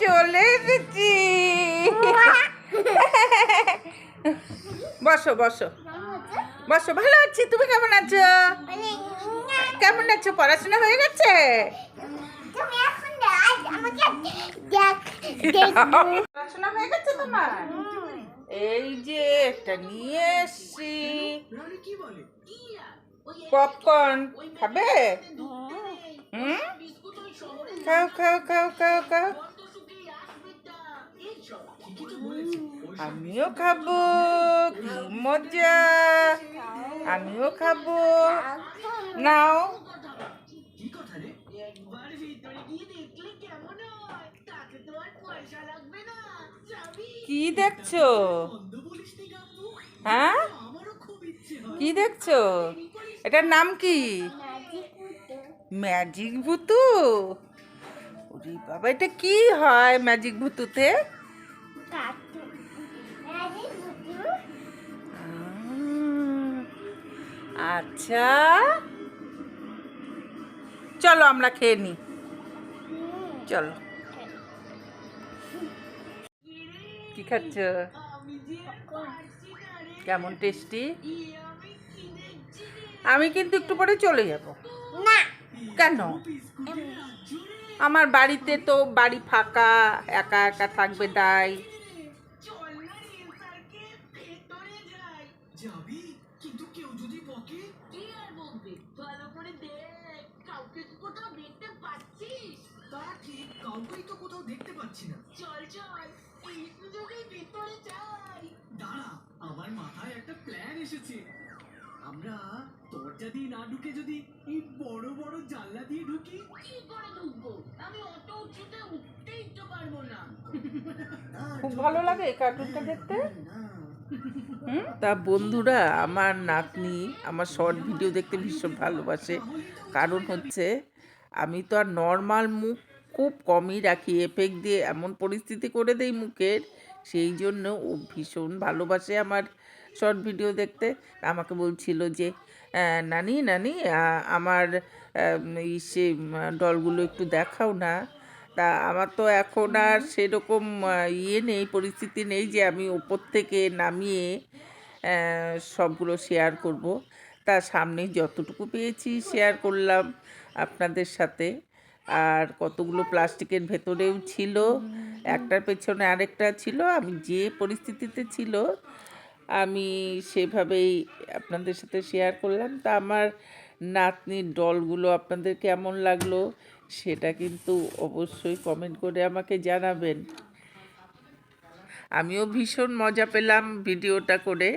চলে এসেছি বসো বসো। বসো, ভালো আছি। তুমি কেমন আছো? কেমন আছো? পড়াশোনা হয়ে গেছে? পড়াশোনা হয়ে গেছে তোমার? এই যে একটা নিয়ে এসছি। পপকর্ন। খাবে? হুম? খাও খাও খাও খাও খাও। আমিও খাব মজা। আমিও খাব। নাও। কি দেখছ? হ্যাঁ? কি দেখছ? এটার নাম কি? ম্যাজিক ভুতু। বাবা, এটা কি হয় ম্যাজিক ভুতুতে? আচ্ছা। চলো আমরা খেয়ে নিই চলো। কি খাচ্ছ? কেমন টেস্টি? আমি কিন্তু একটু পরে চলে যাব। না। কেন? আমার বাড়িতে তো বাড়ি ফাঁকা একা একা থাকবে তাই। দেখ কি কোথাও দেখতে পাচ্ছিস? তা ঠিক কাউকেই তো কোথাও দেখতে পাচ্ছি না। চল চল এই সুযোগেই ভিতরে যাই। দাঁড়া আমার মাথায় একটা প্ল্যান এসেছে। আমরা দরজা দিয়ে না ঢুকে যদি এই বড় বড় জানলা দিয়ে ঢুকি? কি করে ঢুকবো? আমি অত উঁচুতে উঠতেই তো পারব না। খুব ভালো লাগে এই কার্টুনটা দেখতে। হুম? তা বন্ধুরা আমার নাতনি আমার শর্ট ভিডিও দেখতে ভীষণ ভালোবাসে। কারণ হচ্ছে আমি তো আর নর্মাল মুখ খুব কমই রাখি। এফেক্ট দিয়ে এমন পরিস্থিতি করে দেই মুখের সেই জন্য ও ভীষণ ভালোবাসে আমার শর্ট ভিডিও দেখতে। আমাকে বলছিল যে "আহ, নানি নানি আমার ইসে ডলগুলো একটু দেখাও না। তা আমার তো এখন আর সেরকম ইয়ে নেই পরিস্থিতি নেই যে আমি ওপর থেকে নামিয়ে সবগুলো শেয়ার করব। তা সামনে যতটুকু পেয়েছি শেয়ার করলাম আপনাদের সাথে। আর কতগুলো প্লাস্টিকের ভেতরেও ছিল, একটার পেছনে আরেকটা ছিল, আমি যে পরিস্থিতিতে ছিল, আমি সেভাবেই আপনাদের সাথে শেয়ার করলাম। তা আমার নাতনির ডলগুলো আপনাদের কেমন লাগল সেটা কিন্তু অবশ্যই কমেন্ট করে আমাকে জানাবেন। আমিও ভীষণ মজা পেলাম ভিডিওটা করে।